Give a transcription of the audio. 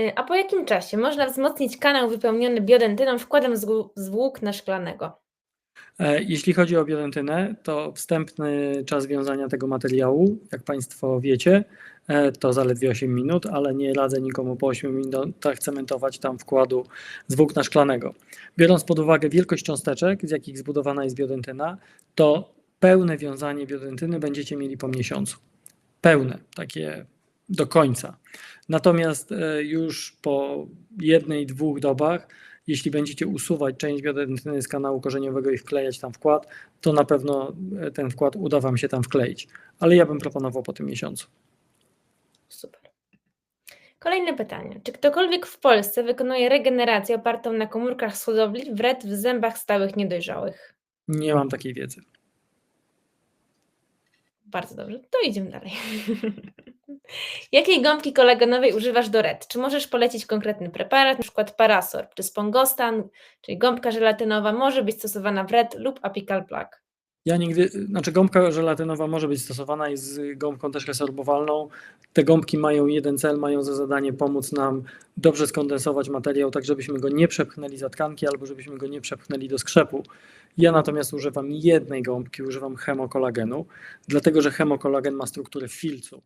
Y, A po jakim czasie można wzmocnić kanał wypełniony biodentyną wkładem z włókna szklanego? E, Jeśli chodzi o biodentynę, to wstępny czas wiązania tego materiału, jak Państwo wiecie, e, to zaledwie 8 minut, ale nie radzę nikomu po 8 minutach cementować tam wkładu z włókna szklanego. Biorąc pod uwagę wielkość cząsteczek, z jakich zbudowana jest biodentyna, to pełne wiązanie biodentyny będziecie mieli po miesiącu. Pełne, takie do końca. Natomiast e, już po jednej, dwóch dobach jeśli będziecie usuwać część biodentyny z kanału korzeniowego i wklejać tam wkład, to na pewno e, ten wkład uda Wam się tam wkleić. Ale ja bym proponował po tym miesiącu. Super. Kolejne pytanie. Czy ktokolwiek w Polsce wykonuje regenerację opartą na komórkach z hodowli wred w zębach stałych niedojrzałych? Nie mam takiej wiedzy. Bardzo dobrze, to idziemy dalej. Jakiej gąbki kolagenowej używasz do RED? Czy możesz polecić konkretny preparat, przykład Parasorb, czy Spongostan, czyli gąbka żelatynowa może być stosowana w RED lub apical plaque? Ja nigdy, znaczy gąbka żelatynowa może być stosowana, jest z gąbką też resorbowalną. Te gąbki mają jeden cel, mają za zadanie pomóc nam dobrze skondensować materiał, tak żebyśmy go nie przepchnęli za tkanki albo żebyśmy go nie przepchnęli do skrzepu. Ja natomiast używam jednej gąbki, używam hemokolagenu, dlatego że hemokolagen ma strukturę filcu.